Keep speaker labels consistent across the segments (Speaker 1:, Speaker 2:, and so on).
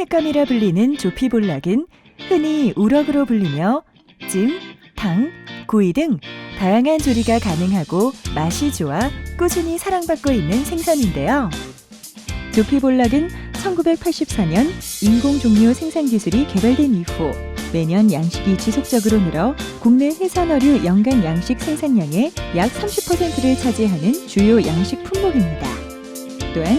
Speaker 1: 국민 횟감이라 불리는 조피볼락은 흔히 우럭으로 불리며 찜, 탕, 구이 등 다양한 조리가 가능하고 맛이 좋아 꾸준히 사랑받고 있는 생선인데요. 조피볼락은 1984년 인공 종료 생산 기술이 개발된 이후 매년 양식이 지속적으로 늘어 국내 해산어류 연간 양식 생산량의 약 30%를 차지하는 주요 양식 품목입니다. 또한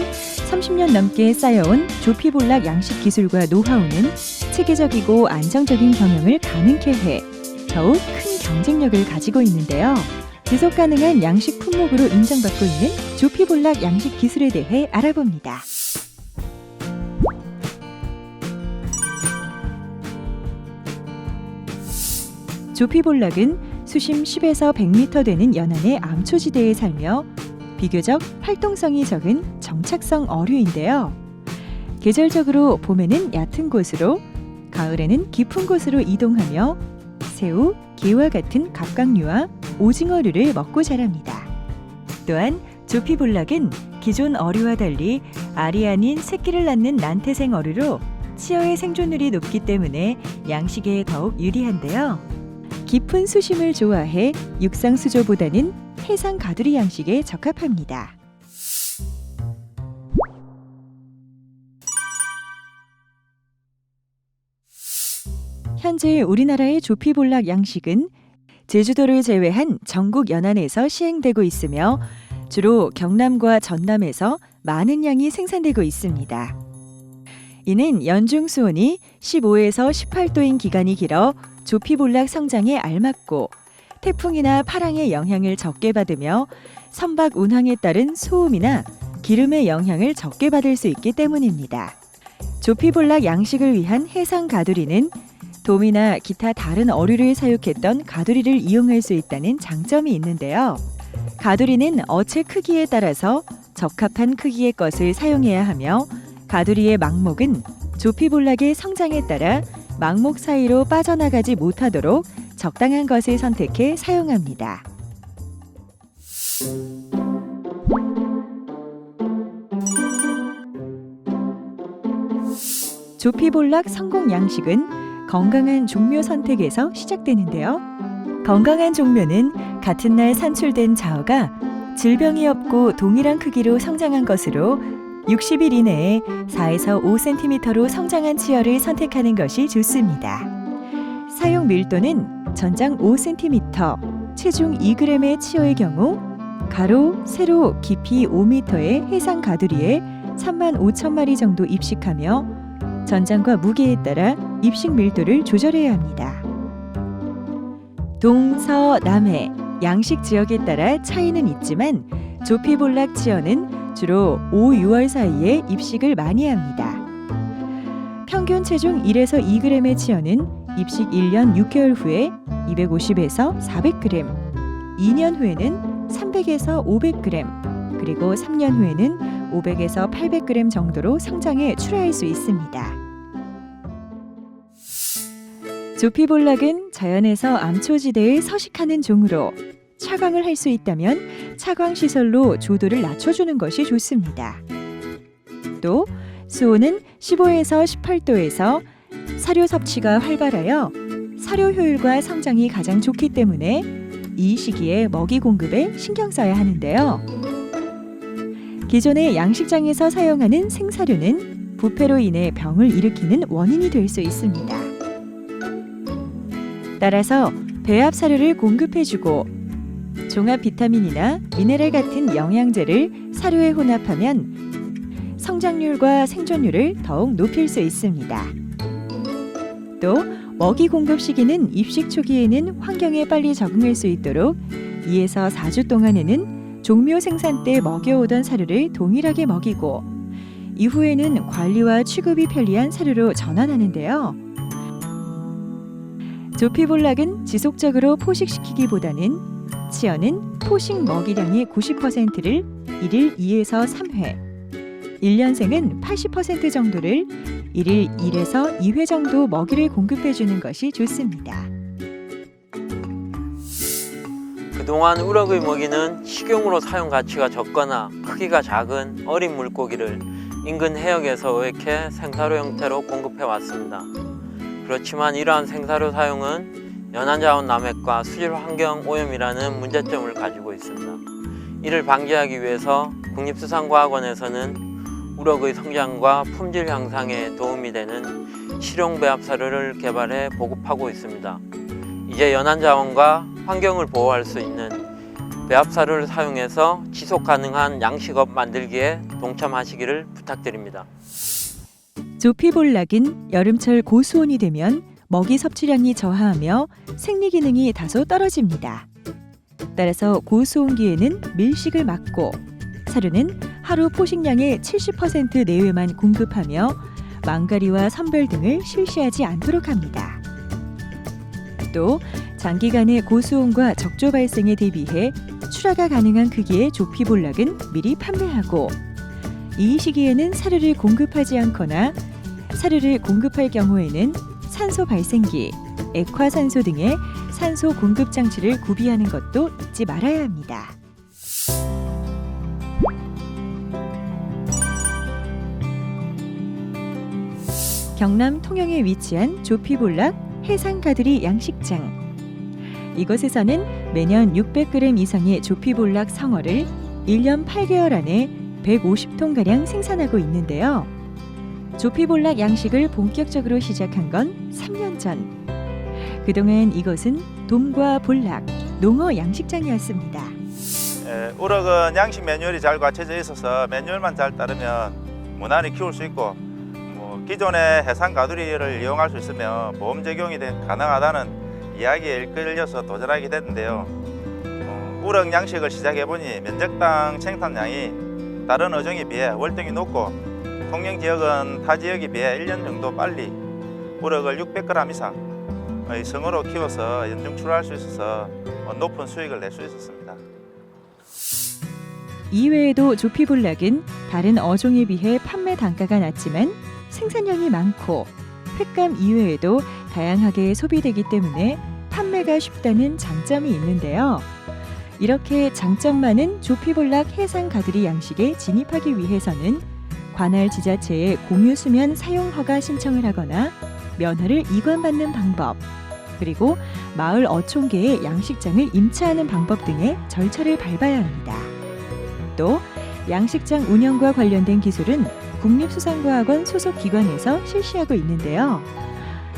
Speaker 1: 30년 넘게 쌓여온 조피볼락 양식 기술과 노하우는 체계적이고 안정적인 경영을 가능케 해 더욱 큰 경쟁력을 가지고 있는데요. 지속 가능한 양식 품목으로 인정받고 있는 조피볼락 양식 기술에 대해 알아봅니다. 조피볼락은 수심 10에서 100m 되는 연안의 암초지대에 살며 비교적 활동성이 적은 정착성 어류인데요. 계절적으로 봄에는 얕은 곳으로, 가을에는 깊은 곳으로 이동하며 새우, 게와 같은 갑각류와 오징어류를 먹고 자랍니다. 또한 조피볼락은 기존 어류와 달리 알이 아닌 새끼를 낳는 난태생 어류로 치어의 생존율이 높기 때문에 양식에 더욱 유리한데요. 깊은 수심을 좋아해 육상 수조보다는 해상 가두리 양식에 적합합니다. 현재 우리나라의 조피볼락 양식은 제주도를 제외한 전국 연안에서 시행되고 있으며 주로 경남과 전남에서 많은 양이 생산되고 있습니다. 이는 연중 수온이 15에서 18도인 기간이 길어 조피볼락 성장에 알맞고 태풍이나 파랑의 영향을 적게 받으며 선박 운항에 따른 소음이나 기름의 영향을 적게 받을 수 있기 때문입니다. 조피볼락 양식을 위한 해상 가두리는 돔이나 기타 다른 어류를 사육했던 가두리를 이용할 수 있다는 장점이 있는데요. 가두리는 어체 크기에 따라서 적합한 크기의 것을 사용해야 하며 가두리의 망목은 조피볼락의 성장에 따라 망목 사이로 빠져나가지 못하도록 적당한 것을 선택해 사용합니다. 조피볼락 성공 양식은 건강한 종묘 선택에서 시작되는데요. 건강한 종묘는 같은 날 산출된 자어가 질병이 없고 동일한 크기로 성장한 것으로 60일 이내에 4에서 5cm로 성장한 치어를 선택하는 것이 좋습니다. 사용 밀도는 전장 5cm, 체중 2g의 치어의 경우 가로, 세로 깊이 5m의 해상 가두리에 3만 5천 마리 정도 입식하며 전장과 무게에 따라 입식 밀도를 조절해야 합니다. 동서 남해 양식 지역에 따라 차이는 있지만 조피볼락 치어는 주로 5, 6월 사이에 입식을 많이 합니다. 평균 체중 1에서 2g의 치어는 입식 1년 6개월 후에 250에서 400g, 2년 후에는 300에서 500g, 그리고 3년 후에는 500에서 800g 정도로 성장해 출하할 수 있습니다. 조피볼락은 자연에서 암초지대에 서식하는 종으로 차광을 할 수 있다면 차광 시설로 조도를 낮춰주는 것이 좋습니다. 또 수온은 15에서 18도에서 사료 섭취가 활발하여 사료 효율과 성장이 가장 좋기 때문에 이 시기에 먹이 공급에 신경 써야 하는데요. 기존의 양식장에서 사용하는 생사료는 부패로 인해 병을 일으키는 원인이 될 수 있습니다. 따라서 배합 사료를 공급해주고 종합 비타민이나 미네랄 같은 영양제를 사료에 혼합하면 성장률과 생존율을 더욱 높일 수 있습니다. 또 먹이 공급 시기는 입식 초기에는 환경에 빨리 적응할 수 있도록 2에서 4주 동안에는 종묘 생산 때 먹여오던 사료를 동일하게 먹이고 이후에는 관리와 취급이 편리한 사료로 전환하는데요. 조피볼락은 지속적으로 포식시키기보다는 치어는 포식 먹이량의 90%를 1일 2에서 3회, 1년생은 80% 정도를 1일 1에서 2회 정도 먹이를 공급해 주는 것이 좋습니다.
Speaker 2: 그동안 우럭의 먹이는 식용으로 사용 가치가 적거나 크기가 작은 어린 물고기를 인근 해역에서 어획해 생사료 형태로 공급해 왔습니다. 그렇지만 이러한 생사료 사용은 연안자원 남획과 수질 환경 오염이라는 문제점을 가지고 있습니다. 이를 방지하기 위해서 국립수산과학원에서는 우럭의 성장과 품질 향상에 도움이 되는 실용 배합 사료를 개발해 보급하고 있습니다. 이제 연안 자원과 환경을 보호할 수 있는 배합 사료를 사용해서 지속 가능한 양식업 만들기에 동참하시기를 부탁드립니다.
Speaker 1: 조피볼락은 여름철 고수온이 되면 먹이 섭취량이 저하하며 생리 기능이 다소 떨어집니다. 따라서 고수온기에는 밀식을 막고 사료는 하루 포식량의 70% 내외만 공급하며 망가리와 선별 등을 실시하지 않도록 합니다. 또 장기간의 고수온과 적조 발생에 대비해 출하가 가능한 크기의 조피볼락은 미리 판매하고 이 시기에는 사료를 공급하지 않거나 사료를 공급할 경우에는 산소 발생기, 액화산소 등의 산소 공급 장치를 구비하는 것도 잊지 말아야 합니다. 경남 통영에 위치한 조피볼락 해상가들이 양식장. 이곳에서는 매년 600g 이상의 조피볼락 성어를 1년 8개월 안에 150톤가량 생산하고 있는데요. 조피볼락 양식을 본격적으로 시작한 건 3년 전. 그동안 이것은 돔과 볼락, 농어 양식장이었습니다.
Speaker 3: 에, 우럭은 양식 매뉴얼이 잘 갖춰져 있어서 매뉴얼만 잘 따르면 무난히 키울 수 있고 뭐 기존의 해상 가두리를 이용할 수 있으면 보험 적용이 된- 가능하다는 이야기에 이끌려서 도전하게 됐는데요. 어, 우럭 양식을 시작해 보니 면적당 생산량이 다른 어종에 비해 월등히 높고 통영 지역은 타 지역에 비해 1년 정도 빨리 우럭을 600g 이상의 성어로 키워서 연중 출하할 수 있어서 어, 높은 수익을 낼 수 있었습니다.
Speaker 1: 이외에도 조피볼락은 다른 어종에 비해 판매 단가가 낮지만 생산량이 많고 횟감 이외에도 다양하게 소비되기 때문에 판매가 쉽다는 장점이 있는데요. 이렇게 장점 많은 조피볼락 해상 가두리 양식에 진입하기 위해서는 관할 지자체에 공유 수면 사용 허가 신청을 하거나 면허를 이관받는 방법 그리고 마을 어촌계의 양식장을 임차하는 방법 등의 절차를 밟아야 합니다. 또 양식장 운영과 관련된 기술은 국립수산과학원 소속 기관에서 실시하고 있는데요.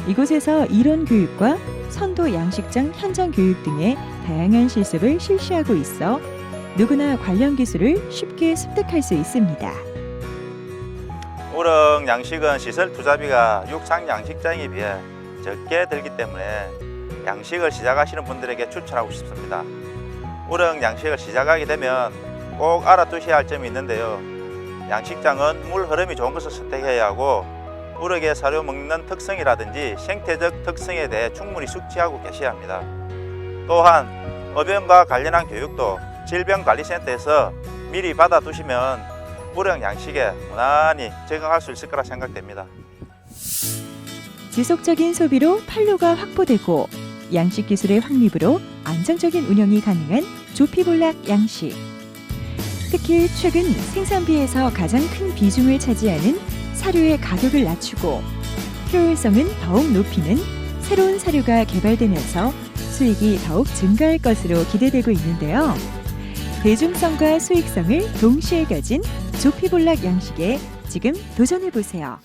Speaker 1: 이곳에서 이론 교육과 선도 양식장 현장 교육 등의 다양한 실습을 실시하고 있어 누구나 관련 기술을 쉽게 습득할 수 있습니다.
Speaker 3: 우럭 양식은 시설 투자비가 육상 양식장에 비해 적게 들기 때문에 양식을 시작하시는 분들에게 추천하고 싶습니다. 우럭 양식을 시작하게 되면 꼭 알아두셔야 할 점이 있는데요. 양식장은 물 흐름이 좋은 것을 선택해야 하고 우럭의 사료 먹는 특성이라든지 생태적 특성에 대해 충분히 숙지하고 계셔야 합니다. 또한 어병과 관련한 교육도 질병관리센터에서 미리 받아두시면 우럭 양식에 무난히 적응할 수 있을 거라 생각됩니다.
Speaker 1: 지속적인 소비로 판로가 확보되고 양식 기술의 확립으로 안정적인 운영이 가능한 조피볼락 양식. 특히 최근 생산비에서 가장 큰 비중을 차지하는 사료의 가격을 낮추고 효율성은 더욱 높이는 새로운 사료가 개발되면서 수익이 더욱 증가할 것으로 기대되고 있는데요. 대중성과 수익성을 동시에 가진 조피볼락 양식에 지금 도전해 보세요.